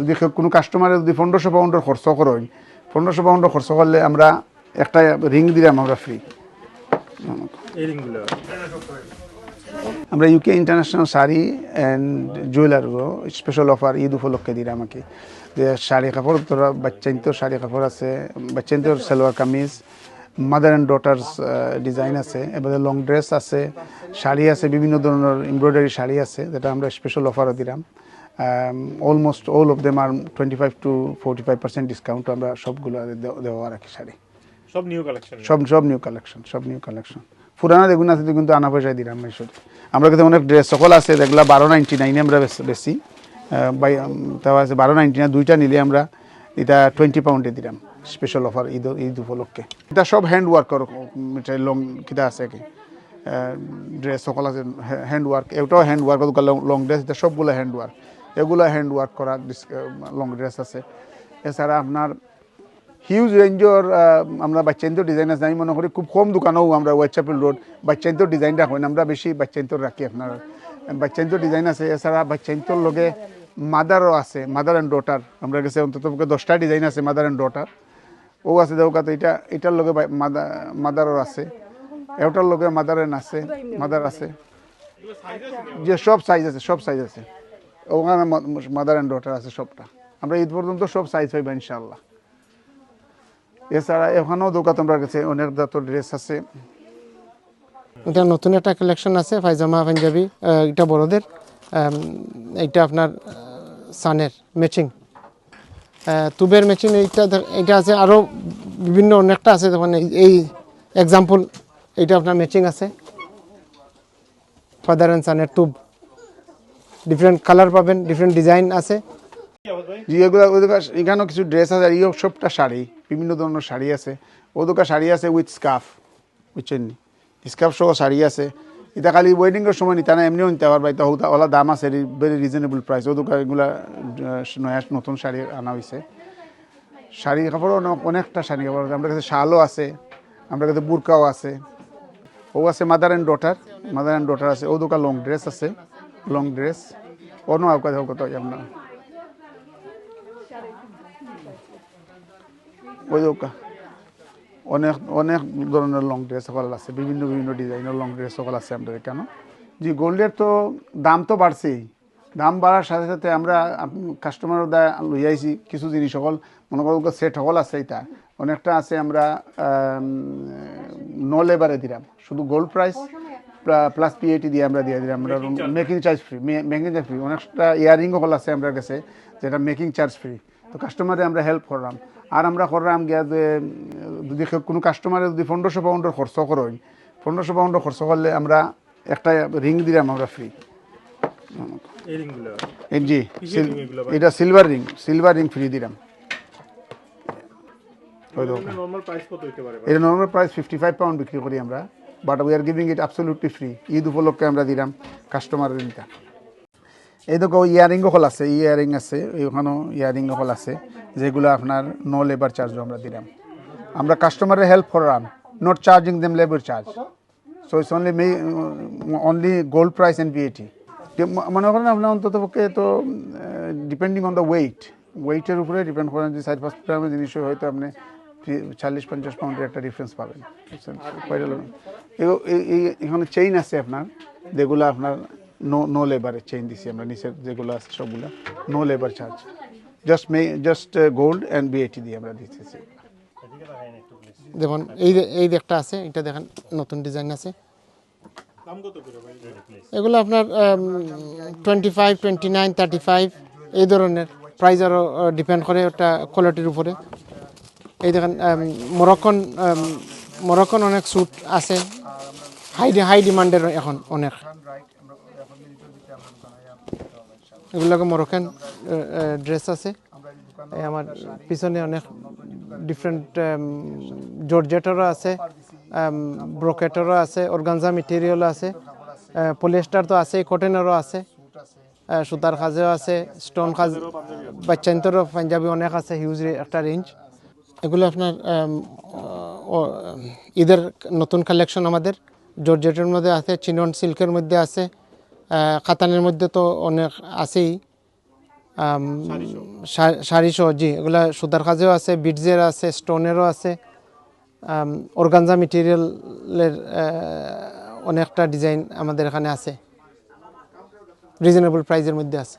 যদি কোনো কাস্টমারে যদি পনেরোশো পাউন্ডের খরচ করেন পনেরোশো পাউন্ডের খরচ করলে আমরা একটা রিং দিলাম আমরা ফ্রি আমরা ইউকে ইন্টারন্যাশনাল শাড়ি অ্যান্ড জুয়েলারও স্পেশাল অফার ঈদ উপলক্ষে দিলাম আমাকে। যে শাড়ি কাপড় তোরা বাচ্চাইন্তর শাড়ি কাপড় আছে বাচ্চাইন্তর salwar kameez mother and daughters design আছে এবারে লং ড্রেস আছে শাড়ি আছে বিভিন্ন ধরনের এমব্রয়ডারি শাড়ি আছে যেটা আমরা স্পেশাল অফারও দিলাম। Almost all of them R twenty five to forty five percent discount আমরা সবগুলো দেওয়া রাখি শাড়ি। সব নিউ কালেকশন সব সব নিউ কালেকশন সব নিউ কালেকশন পুরানা দেখুন আছে কিন্তু আনা পয়সায় দিলাম মেশোর আমরা কাছে অনেক ড্রেস সকল আছে যেগুলো বারো নাইনটি নাইনে আমরা বেশ- বাই তাও আছে বারো নাইনটি না দুইটা নিলে আমরা এটা টোয়েন্টি পাউন্ডে দিলাম স্পেশাল অফার ঈদ ঈদ উপলক্ষে। এটা সব হ্যান্ড ওয়ার্কর লং কিটা আছে কি? ড্রেস সকল আছে হ্যান্ড ওয়ার্ক এটাও হ্যান্ড ওয়ার্ক লং ড্রেস এটা সবগুলো হ্যান্ড ওয়ার্ক এগুলো হ্যান্ড ওয়ার্ক করা লং ড্রেস আছে। এছাড়া আপনার হিউজ রেঞ্জর আমরা বাচ্চাইন্তর ডিজাইন আছে আমি মনে করি খুব কম দোকানেও আমরা হোয়াটসঅ্যাপেল রোড বাচ্চাইন্তর ডিজাইন রাখেন আমরা বেশি বাচ্চাইন্তর রাখি আপনার। বাচ্চাইন্তর ডিজাইন আছে, এছাড়া বাচ্চাইন্তর লগে মাদারও আছে মাদার অ্যান্ড ডটার আমরা কাছে অন্তত দশটা ডিজাইন আছে মাদার অ্যান্ড ডটার ও আছে দেখো তো এটা, এটার লগে মাদারও আছে। এটার লগে মাদার অ্যান্ড আছে মাদার আছে। যে সব সাইজ আছে, সব সাইজ আছে। ওখানে মাদার অ্যান্ড ডটার আছে সবটা। আমরা ঈদ পর্যন্ত সব সাইজ পাইবা ইনশাল্লাহ এছাড়া এখানেও দোকান তোমার কাছে অনেক জাতের ড্রেস আছে। এটা নতুন একটা কালেকশন আছে, পায়জামা, পাঞ্জাবি এটা বড়দের এইটা আপনার সানের ম্যাচিং তুবের ম্যাচিং এইটা এটা আছে আরও বিভিন্ন অনেকটা আছে তখন এই- এক্সাম্পল এইটা আপনার ম্যাচিং আছে। ফাদার অ্যান্ড সানের তুব ডিফারেন্ট কালার পাবেন ডিফারেন্ট ডিজাইন আছে। এখানেও কিছু ড্রেস আছে, আর সবটা শাড়ি, বিভিন্ন ধরনের শাড়ি আছে। ও দোকান শাড়ি আছে উইথ স্কার্ফ বুঝছেন স্কার্ফ সহ শাড়ি আছে। এটা খালি ওয়েডিংয়ের সময় নিতে না, এমনিও নিতে পারবা, এটা ওটা ওলা দাম আছে ভেরি রিজনেবল প্রাইস ও দোকান এগুলা নয়া, নতুন শাড়ি আনা হয়েছে শাড়ি কাপড়ও অনেকটা শাড়ি কাপড় আছে। আমরা কাছে শালও আছে আমরা কাছে বুরকাও আছে। ও আছে mother and daughter mother and daughter আছে। ও দোকান লং ড্রেস আছে। লং ড্রেস অন্য আউকা যাও কত আপনার ওই দোকা অনেক অনেক ধরনের লং ড্রেস সকল আছে বিভিন্ন বিভিন্ন ডিজাইনের লং ড্রেস সকল আছে আমাদের এখানে জি গোল্ডের তো দাম তো বাড়ছেই। দাম বাড়ার সাথে সাথে আমরা কাস্টমার লই আইছি, কিছু জিনিস সকল, মনে করো সেট সকল আছে এটা অনেকটা আছে আমরা ন লেবারে দিলাম। শুধু গোল্ড প্রাইস প্লাস পিএটি দিয়ে আমরা দিয়ে দিলাম আমরা making charge free making charge free অনেকটা ইয়ারিং সকল আছে আমরা কাছে যেটা মেকিং চার্জ ফ্রি তো কাস্টমারে আমরা হেল্প করলাম। আর আমরা করলাম গিয়া যে যদি কোনো কাস্টমারে যদি পনেরোশো পাউন্ডের খরচ করেন পনেরোশো পাউন্ডের খরচ করলে আমরা একটা রিং দিলাম আমরা ফ্রি জি? এটা silver ring silver ring free দিলাম। এটা normal price fifty five pound বিক্রি করি আমরা। But we are giving it absolutely free Eid উপলক্ষে আমরা দিলাম কাস্টমার রিংটা এই দেখো, ইয়ারিং হল আছে, ইয়ারিং আছে ওখানেও ইয়ারিং হল আছে, যেগুলো আপনার নো লেবার চার্জও আমরা দিলাম। আমরা কাস্টমারের হেল্প করলাম not charging them labour charge so it's only may only gold price and VAT মনে করেন আপনার অন্তত পক্ষে তো ডিপেন্ডিং অন দ্য ওয়েট ওয়েটের উপরে ডিপেন্ড করেন যে সাইড গ্রামের জিনিস হয়তো আপনি চাল্লিশ পঞ্চাশ পাউন্ডের একটা ডিফারেন্স পাবেন এখানে চেইন আছে আপনার, যেগুলো আপনার নো নো লেবারের চেইন দিছি আমরা, নিচের যেগুলো আছে সবগুলো no labour charge just may just gold and VAT দিয়ে আমরা দিতেছি। যেমন এই এই একটা আছে, এটা দেখেন, নতুন ডিজাইন আছে। এগুলো আপনার twenty five twenty nine thirty five এই ধরনের প্রাইস আরও ডিপেন্ড করে ওটা কোয়ালিটির উপরে। এই দেখেন মরক্কন মরক্কন অনেক স্যুট আছে। হাই হাই ডিমান্ডের এখন অনেক। এগুলোকে মরক্কান ড্রেস আছে। আমার পিছনে অনেক ডিফারেন্ট জর্জেটেরও আছে ব্রোকেটেরও আছে, অর্গানজা মেটেরিয়ালও আছে পলিয়েস্টার তো আছে কটনেরও আছে সুতার কাজেও আছে স্টোন কাজ বাচ্চান্তরও পাঞ্জাবি অনেক আছে হিউজ একটা রেঞ্জ এগুলো আপনার ঈদের নতুন কালেকশন আমাদের। জর্জেটের মধ্যে আছে চিনন সিল্কের মধ্যে আছে আহ, কাতানের মধ্যে তো অনেক আছেই। শাড়ি সহ জি এগুলা সুতার কাজেও আছে বিটজের আছে স্টোনেরও আছে। অর্গানজা মেটেরিয়ালের অনেকটা ডিজাইন আমাদের এখানে আছে। রিজনেবল প্রাইজের মধ্যে আছে।